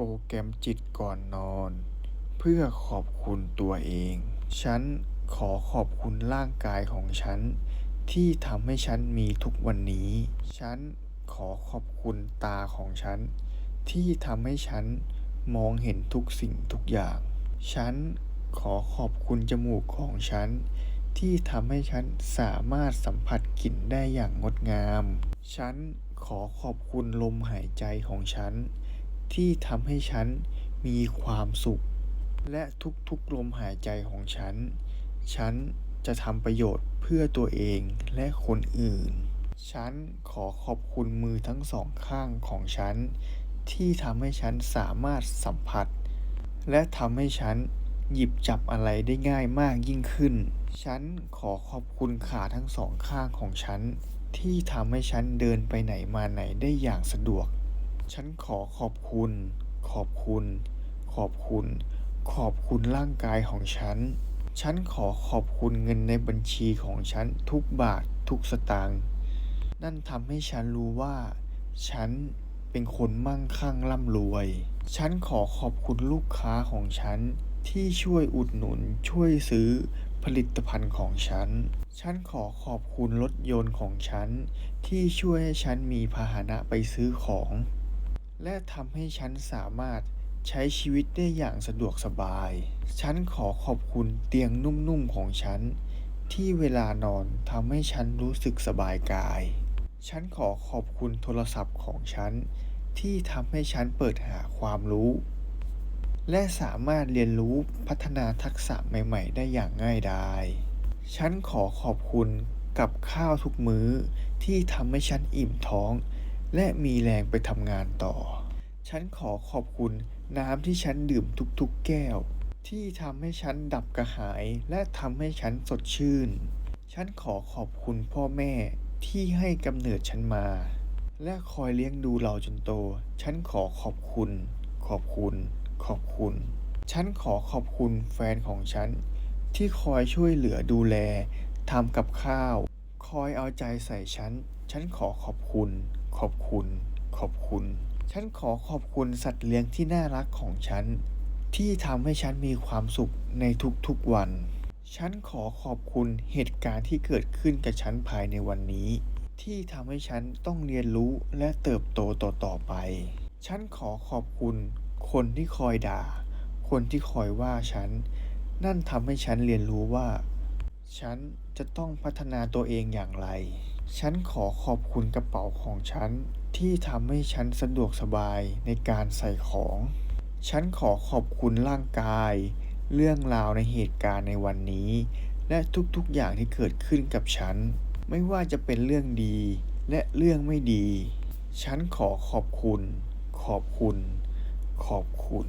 รแกรมจิตก่อนนอน เพื่อขอบคุณตัวเอง ฉันขอขอบคุณร่างกายของฉัน ที่ทำให้ฉันมีทุกวันนี้ ฉันขอขอบคุณตาของฉัน ที่ทำให้ฉันมองเห็นทุกสิ่งทุกอย่าง ฉันขอขอบคุณจมูกของฉัน ที่ทำให้ฉันสามารถสัมผัสกลิ่นได้อย่างงดงาม ฉันขอขอบคุณลมหายใจของฉัน ที่ทำให้ฉันมีความสุข และทุกๆลมหายใจของฉัน ฉันจะทำประโยชน์เพื่อตัวเองและคนอื่น ฉันขอขอบคุณมือทั้งสองข้างของฉัน ที่ทำให้ฉันสามารถสัมผัส และทำให้ฉันหยิบจับอะไรได้ง่ายมากยิ่งขึ้น ฉันขอขอบคุณขาทั้งสองข้างของฉัน ที่ทำให้ฉันเดินไปไหนมาไหนได้อย่างสะดวก ฉันขอขอบคุณ ขอบคุณ ขอบคุณ ขอบคุณร่างกายของฉัน ฉันขอขอบคุณเงินในบัญชีของฉันทุกบาททุกสตางค์ นั่นทำให้ฉันรู้ว่า ฉันเป็นคนมั่งคั่งร่ำรวย ฉันขอขอบคุณลูกค้าของฉันที่ช่วยอุดหนุนช่วยซื้อผลิตภัณฑ์ของฉัน ฉันขอขอบคุณรถยนต์ของฉันที่ช่วยให้ฉันมีพาหนะไปซื้อของ และทำให้ฉันสามารถใช้ชีวิตได้อย่างสะดวกสบาย ฉันขอขอบคุณเตียงนุ่มๆของฉัน ที่เวลานอนทำให้ฉันรู้สึกสบายกาย ฉันขอขอบคุณโทรศัพท์ของฉัน ที่ทำให้ฉันเปิดหาความรู้ และสามารถเรียนรู้พัฒนาทักษะใหม่ๆ ได้อย่างง่ายดายฉันขอขอบคุณกับข้าวทุกมื้อที่ทำให้ฉันอิ่มท้อง และมีแรงไปทำงานต่อ ฉันขอขอบคุณน้ำที่ฉันดื่มทุกๆแก้ว ที่ทำให้ฉันดับกระหายและทำให้ฉันสดชื่น ฉันขอขอบคุณพ่อแม่ที่ให้กำเนิดฉันมา และคอยเลี้ยงดูเราจนโต ฉันขอขอบคุณ ขอบคุณ ขอบคุณ ฉันขอขอบคุณแฟนของฉัน ที่คอยช่วยเหลือดูแลทำกับข้าว คอยเอาใจใส่ฉัน ฉันขอขอบคุณ ขอบคุณ ขอบคุณ ฉันขอขอบคุณสัตว์เลี้ยงที่น่ารักของฉัน ที่ทำให้ฉันมีความสุขในทุกๆวัน ฉันขอขอบคุณเหตุการณ์ที่เกิดขึ้นกับฉันภายในวันนี้ ที่ทำให้ฉันต้องเรียนรู้และเติบโตต่อๆไป ฉันขอขอบคุณ คนที่คอยด่า คนที่คอยว่าฉัน นั่นทำให้ฉันเรียนรู้ว่า ฉัน จะต้องพัฒนาตัวเองอย่างไร ฉันขอขอบคุณกระเป๋าของฉัน ที่ทำให้ฉันสะดวกสบายในการใส่ของ ฉันขอขอบคุณร่างกาย เรื่องราวในเหตุการณ์ในวันนี้ และทุกๆอย่างที่เกิดขึ้นกับฉัน ไม่ว่าจะเป็นเรื่องดีและเรื่องไม่ดี ฉันขอขอบคุณ ขอบคุณ ขอบคุณ